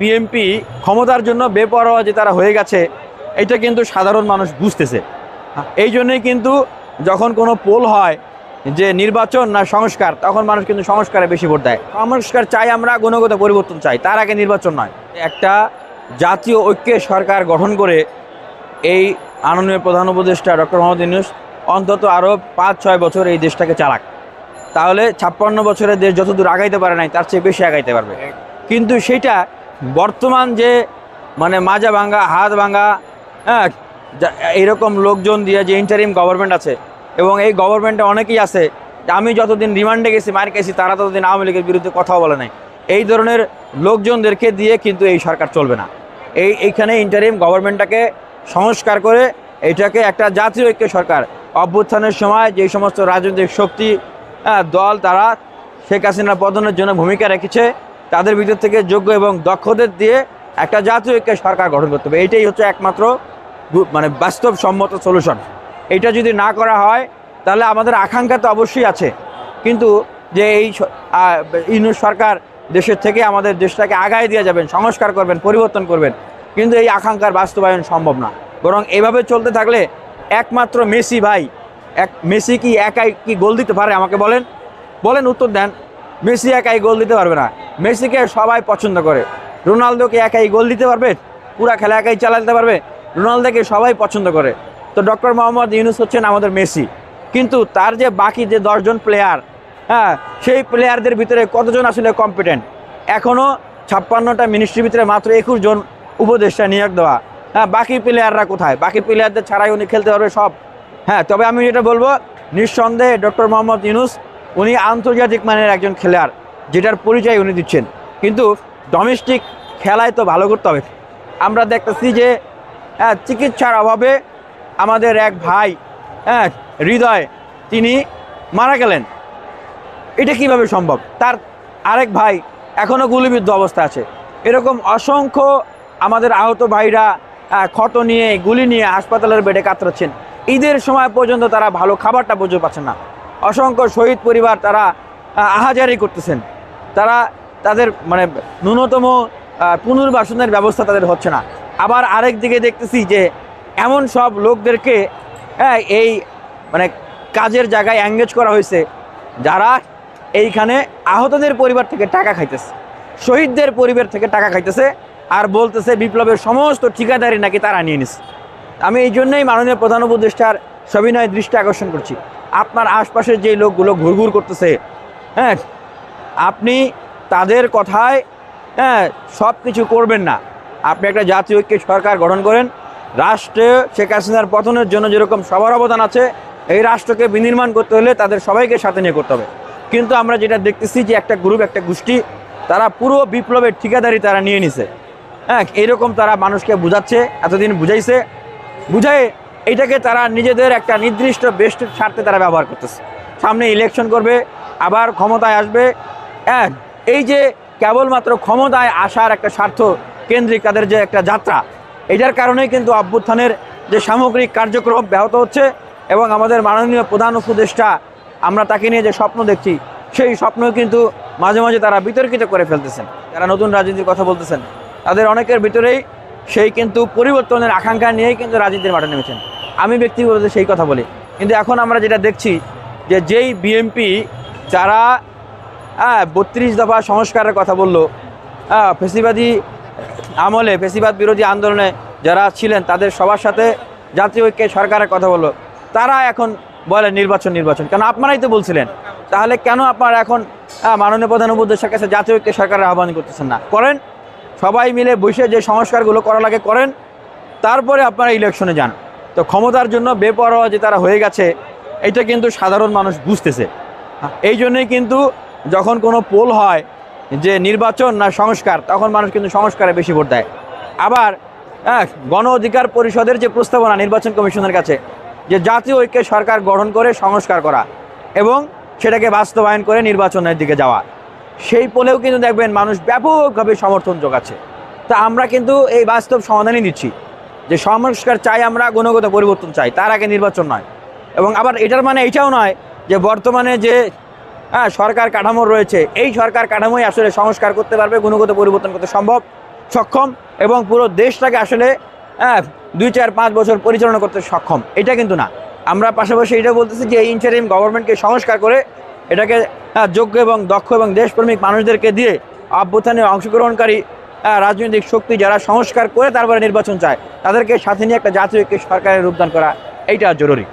BNP ক্ষমতার জন্য বেপরোয়া যে তারা হয়ে গেছে এটা কিন্তু সাধারণ মানুষ বুঝতেছে। এই জন্যই কিন্তু যখন কোনো পোল হয় যে নির্বাচন না সংস্কার, তখন মানুষ কিন্তু সংস্কারে বেশি ভোট দেয়। সংস্কার চাই আমরা, গুণগত পরিবর্তন চাই, তার আগে নির্বাচন নয়। একটা জাতীয় ঐক্যের সরকার গঠন করে এই আনন্দীয় প্রধান উপদেষ্টা ডক্টর মোহাম্মদ ইউনুস অন্তত আরও পাঁচ ছয় বছর এই দেশটাকে চালাক। তাহলে ছাপ্পান্ন বছরের দেশ যতদূর আগাইতে পারে নাই, তার চেয়ে বেশি আগাইতে পারবে। কিন্তু সেটা বর্তমান যে মানে মাজা ভাঙ্গা হাত ভাঙ্গা হ্যাঁ এইরকম লোকজন দিয়ে যে ইন্টারিম গভর্নমেন্ট আছে এবং এই গভর্নমেন্টে অনেকেই আছে আমি যতদিন রিমান্ডে গেছি মার গেছি তারা ততদিন আওয়ামী লীগের বিরুদ্ধে কথাও বলে নাই। এই ধরনের লোকজনদেরকে দিয়ে কিন্তু এই সরকার চলবে না। এই এইখানে ইন্টারিম গভর্নমেন্টটাকে সংস্কার করে এটাকে একটা জাতীয় ঐক্য সরকার অভ্যুত্থানের সময় যে সমস্ত রাজনৈতিক শক্তি হ্যাঁ, দল তারা শেখ হাসিনার পতনের জন্য ভূমিকা রেখেছে তাদের ভিতর থেকে যোগ্য এবং দক্ষদের দিয়ে একটা জাতীয় ঐক্য সরকার গঠন করতে হবে। এইটাই হচ্ছে একমাত্র মানে বাস্তবসম্মত সলিউশন এটা যদি না করা হয়, তাহলে আমাদের আকাঙ্ক্ষা তো অবশ্যই আছে। কিন্তু যে এই ইউনুস সরকার দেশের থেকে আমাদের দেশটাকে আগায় দিয়ে যাবেন, সংস্কার করবেন, পরিবর্তন করবেন, কিন্তু এই আকাঙ্ক্ষার বাস্তবায়ন সম্ভব না। বরং এভাবে চলতে থাকলে একমাত্র মেসি ভাই, এক মেসি কি একাই কি গোল দিতে পারে আমাকে বলেন? বলেন উত্তর দেন। মেসি একাই গোল দিতে পারবে না। মেসিকে সবাই পছন্দ করে। রোনালদোকে একাই গোল দিতে পারবে, পুরা খেলা একাই চালাতে পারবে, রোনালদোকে সবাই পছন্দ করে। তো ডক্টর মোহাম্মদ ইউনুস হচ্ছেন আমাদের মেসি। কিন্তু তার যে বাকি যে দশজন প্লেয়ার হ্যাঁ সেই প্লেয়ারদের ভিতরে কতজন আসলে কম্পিটেন্ট এখনও ছাপ্পান্নটা মিনিস্ট্রির ভিতরে মাত্র একুশ জন উপদেষ্টা নিয়োগ দেওয়া। হ্যাঁ বাকি প্লেয়াররা কোথায়? বাকি প্লেয়ারদের ছাড়াই উনি খেলতে পারবে সব। হ্যাঁ তবে আমি যেটা বলব, নিঃসন্দেহে ডক্টর মোহাম্মদ ইউনুস উনি আন্তর্জাতিক মানের একজন খেলোয়াড় যেটার পরিচয় উনি দিচ্ছেন। কিন্তু ডোমেস্টিক খেলায় তো ভালো করতে হবে। আমরা দেখতেছি যে হ্যাঁ, চিকিৎসার অভাবে আমাদের এক ভাই হ্যাঁ হৃদয় তিনি মারা গেলেন। এটা কীভাবে সম্ভব? তার আরেক ভাই এখনও গুলিবিদ্ধ অবস্থা আছে। এরকম অসংখ্য আমাদের আহত ভাইরা ক্ষত নিয়ে গুলি নিয়ে হাসপাতালের বেডে কাতরাচ্ছেন। ঈদের সময় পর্যন্ত তারা ভালো খাবারটা পর্যন্ত পাচ্ছেন না। অসংখ্য শহীদ পরিবার তারা আহাজারি করতেছেন। তারা তাদের মানে ন্যূনতম পুনর্বাসনের ব্যবস্থা তাদের হচ্ছে না। আবার আরেক দিকে দেখতেছি যে এমন সব লোকদেরকে হ্যাঁ এই মানে কাজের জায়গায় এঙ্গেজ করা হয়েছে, যারা এইখানে আহতদের পরিবার থেকে টাকা খাইতেছে, শহীদদের পরিবার থেকে টাকা খাইতেছে, আর বলতেছে বিপ্লবের সমস্ত ঠিকাদারি নাকি তারা নিয়ে নিছে। আমি এই জন্যই মাননীয় প্রধান উপদেষ্টার সবিনয় দৃষ্টি আকর্ষণ করছি। আপনার আশপাশের যে লোকগুলো ঘুরঘুর করতেছে হ্যাঁ আপনি তাদের কথায় হ্যাঁ সব কিছু করবেন না। আপনি একটা জাতীয় ঐক্য সরকার গঠন করেন, রাষ্ট্রে শেখ হাসিনার পতনের জন্য যেরকম সবার অবদান আছে, এই রাষ্ট্রকে বিনির্মাণ করতে হলে তাদের সবাইকে সাথে নিয়ে করতে হবে। কিন্তু আমরা যেটা দেখতেছি যে একটা গ্রুপ, একটা গোষ্ঠী, তারা পুরো বিপ্লবের ঠিকাদারি তারা নিয়ে নিছে। হ্যাঁ এইরকম তারা মানুষকে বুঝাচ্ছে, এতদিন বুঝাইছে, বুঝায় এইটাকে তারা নিজেদের একটা নির্দিষ্ট বেস্টের স্বার্থে তারা ব্যবহার করতেছে। সামনে ইলেকশন করবে, আবার ক্ষমতায় আসবে। হ্যাঁ এই যে কেবলমাত্র ক্ষমতায় আসার একটা স্বার্থ কেন্দ্রিক তাদের যে একটা যাত্রা, এটার কারণেই কিন্তু অভ্যুত্থানের যে সামগ্রিক কার্যক্রম ব্যাহত হচ্ছে এবং আমাদের মাননীয় প্রধান উপদেষ্টা, আমরা তাকে নিয়ে যে স্বপ্ন দেখছি, সেই স্বপ্ন কিন্তু মাঝে মাঝে তারা বিতর্কিত করে ফেলতেছেন। যারা নতুন রাজনীতির কথা বলতেছেন, তাদের অনেকের ভিতরেই সেই কিন্তু পরিবর্তনের আকাঙ্ক্ষা নিয়েই কিন্তু রাজনীতির মাঠে নেমেছেন। আমি ব্যক্তিগত সেই কথা বলি। কিন্তু এখন আমরা যেটা দেখছি যে যেই বিএমপি যারা হ্যাঁ বত্রিশ দফা সংস্কারের কথা বলল হ্যাঁ ফেসিবাদী আমলে ফেসিবাদ বিরোধী আন্দোলনে যারা ছিলেন তাদের সবার সাথে জাতীয় ঐক্যের সরকারের কথা বলল তারা এখন বলে নির্বাচন নির্বাচন। কেন আপনারাই তো বলছিলেন তাহলে কেন আপনারা এখন আহ, মাননীয় প্রধান উপদেষ্টার কাছে জাতীয় ঐক্যের সরকারের আহ্বান করতেছেন না? করেন সবাই মিলে বসে যে সংস্কারগুলো করা লাগে করেন তারপরে আপনারা ইলেকশনে যান। তো ক্ষমতার জন্য বেপরোয়া যে তারা হয়ে গেছে, এটা কিন্তু সাধারণ মানুষ বুঝতেছে। এই জন্যই কিন্তু যখন কোনো পোল হয় যে নির্বাচন না সংস্কার, তখন মানুষ কিন্তু সংস্কারে বেশি ভোট দেয়। আবার হ্যাঁ গণ অধিকার পরিষদের যে প্রস্তাবনা নির্বাচন কমিশনের কাছে, যে জাতীয় ঐক্যের সরকার গঠন করে সংস্কার করা এবং সেটাকে বাস্তবায়ন করে নির্বাচনের দিকে যাওয়া, সেই পোলেও কিন্তু দেখবেন মানুষ ব্যাপকভাবে সমর্থন যোগাচ্ছে। তা আমরা কিন্তু এই বাস্তব সমাধানই দিচ্ছি। যে সংস্কার চাই আমরা গুণগত পরিবর্তন চাই তার আগে নির্বাচন নয়। এবং আবার এটার মানে এটাও নয় যে বর্তমানে যে হ্যাঁ সরকার কাঠামো রয়েছে এই সরকার কাঠামোই আসলে সংস্কার করতে পারবে গুণগত পরিবর্তন করতে সম্ভব সক্ষম এবং পুরো দেশটাকে আসলে হ্যাঁ, দুই চার পাঁচ বছর পরিচালনা করতে সক্ষম। এটা কিন্তু না। আমরা পাশাপাশি এটা বলতেছি যে এই ইন্টারিম গভর্নমেন্টকে সংস্কার করে এটাকে হ্যাঁ, যোগ্য এবং দক্ষ এবং দেশপ্রেমিক মানুষদেরকে দিয়ে অভ্যুত্থানে অংশগ্রহণকারী রাজনৈতিক শক্তি যারা সংস্কার করে তারপরে নির্বাচন চায়, তাদেরকে সাথে নিয়ে একটা জাতীয় সরকারের রূপদান করা, এইটা জরুরি।